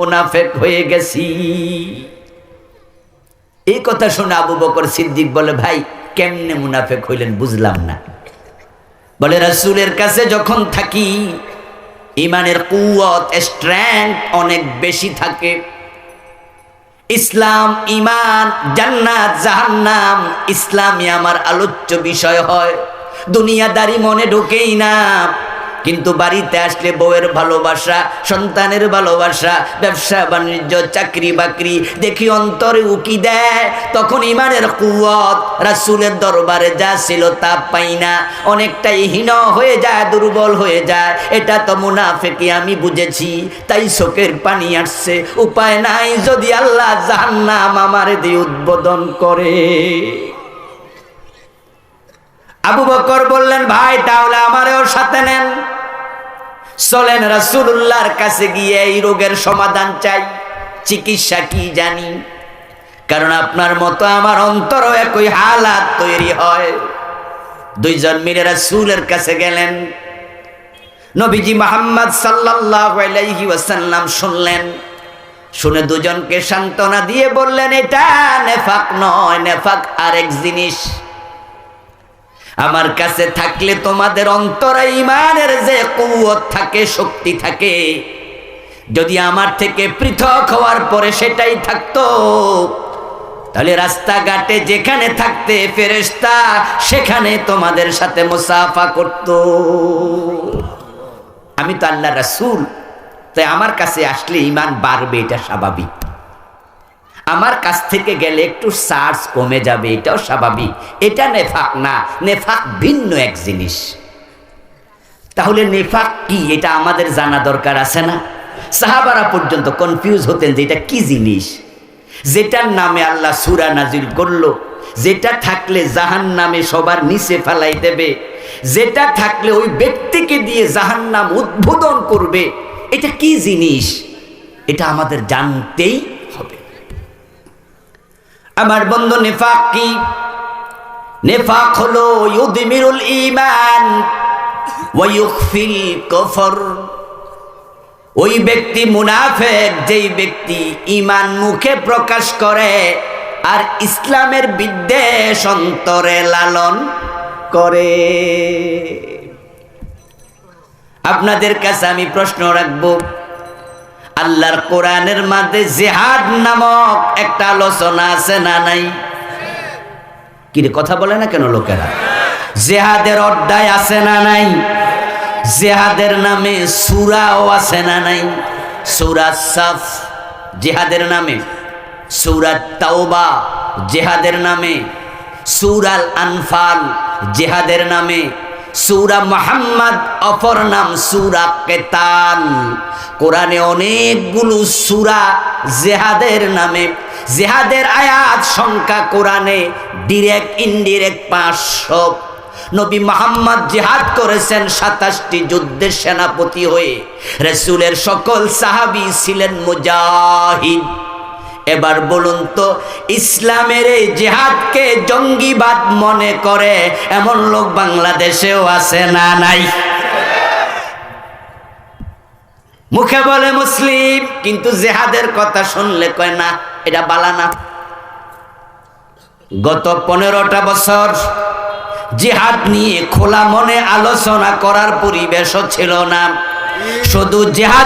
মুনাফেক হয়ে গেছি। এই কথা শুনে আবু বকর সিদ্দিক বলে, ভাই, কেমনে মুনাফেক হইলেন বুঝলাম না। বলে, রাসূলের কাছে যখন থাকি ইমানের কুয়ত স্ট্রেংথ অনেক বেশি থাকে। ইসলাম ইমান জান্নাত, জাহান্নাম, ইসলামই আমার আলোচ্য বিষয় হয়। দুনিয়াদারি মনে ঢোকেই না। কিন্তু বাড়িতে আসলে বউয়ের ভালোবাসা, সন্তানের ভালোবাসা, ব্যবসা, বাণিজ্য, চাকরি, বাকরি দেখি অন্তরে উকি দেয়। তখন ইমানের কুয়ত রাসুলের দরবারে যা ছিল তা পাই না। অনেকটাই হীন হয়ে যায়, দুর্বল হয়ে যায়। এটা তো মুনাফেকি আমি বুঝেছি। তাই শোকের পানি আসছে। উপায় নাই যদি আল্লাহ জাহান্নাম আমার দিয়ে উদ্বোধন করে। আবু বকর বললেন, ভাই, তাহলে আমারও সাথে নেন। চলেন রাসূলুল্লাহর কাছে গিয়ে এই রোগের সমাধান চাই। চিকিৎসা কি জানি? কারণ আপনার মতো আমার অন্তরও একই হালাত তৈরি হয়। দুইজন মিলে রাসূলের কাছে গেলেন। নবীজি মোহাম্মদ আলাইহি ওয়াসাল্লাম শুনলেন। শুনে দুজনকে সান্ত্বনা দিয়ে বললেন, এটা নেফাক নয়, নেফাক আরেক জিনিস। আমার কাছে থাকলে তোমাদের অন্তরে ইমানের যে কৌয়ত থাকে, শক্তি থাকে। যদি আমার থেকে পৃথক হওয়ার পরে সেটাই থাকতো, তাহলে রাস্তাঘাটে যেখানে থাকতে ফেরেস্তা সেখানে তোমাদের সাথে মুসাফা করত। আমি তো আল্লাহ রাসূল, তাই আমার কাছে আসলে ইমান বাড়বে, এটা স্বাভাবিক। আমার কাছ থেকে গেলে একটু চার্জ কমে যাবে, এটাও স্বাভাবিক। এটা নেফাক না, নেফাক ভিন্ন এক জিনিস। তাহলে নেফাক কি? এটা আমাদের জানা দরকার আছে না? সাহাবারা পর্যন্ত কনফিউজ হতেন যে এটা কি জিনিস? যেটার নামে আল্লাহ সুরা নাজিল করল, যেটা থাকলে জাহান নামে সবার নিচে ফেলাই দেবে, যেটা থাকলে ওই ব্যক্তিকে দিয়ে জাহান নাম উদ্বোধন করবে, এটা কি জিনিস? এটা আমাদের জানতেই আমার বন্ধু নেফাক কি? নেফাক হলো ইউদিমিরুল ইমান ওয়ায়ুখফিল কফর। ওই ব্যক্তি মুনাফেক, যেই ব্যক্তি ইমান মুখে প্রকাশ করে আর ইসলামের বিদ্বেষ অন্তরে লালন করে। আপনাদের কাছে আমি প্রশ্ন রাখব আল্লাহর কোরআনের মাঝে জেহাদ নামক একটা আলোচনা আছে না নাই? কি কথা বলে না কেন লোকেরা? জেহাদের অধ্যায় আছে না নাই? জেহাদের নামে সুরাও আছে না নাই? সুরা সাফ জেহাদের নামে, সুরা তাওবা জেহাদের নামে, সুরাল আনফাল জেহাদের নামে সুরা মোহাম্মদ, অপর নাম সুরা কেতাল কোরআনে অনেকগুলো সুরা জেহাদের নামে, জেহাদের আয়াত সংখ্যা কোরআনে ডিরেক্ট ইনডিরেক্ট পাঁচশো। নবী মোহাম্মদ জেহাদ করেছেন সাতাশটি যুদ্ধের সেনাপতি হয়ে। রসুলের সকল সাহাবি ছিলেন মুজাহিদ। এবার বলুন তো, ইসলামের এই জেহাদকে জঙ্গিবাদ মনে করে এমন লোক বাংলাদেশেও আছে না নাই? মুখে বলে মুসলিম, কিন্তু জেহাদের কথা শুনলে কয়, না, এটা বালানা গত পনেরোটা বছর জিহাদ নিয়ে খোলা মনে আলোচনা করার পরিবেশও ছিল না। শুধু জেহাদ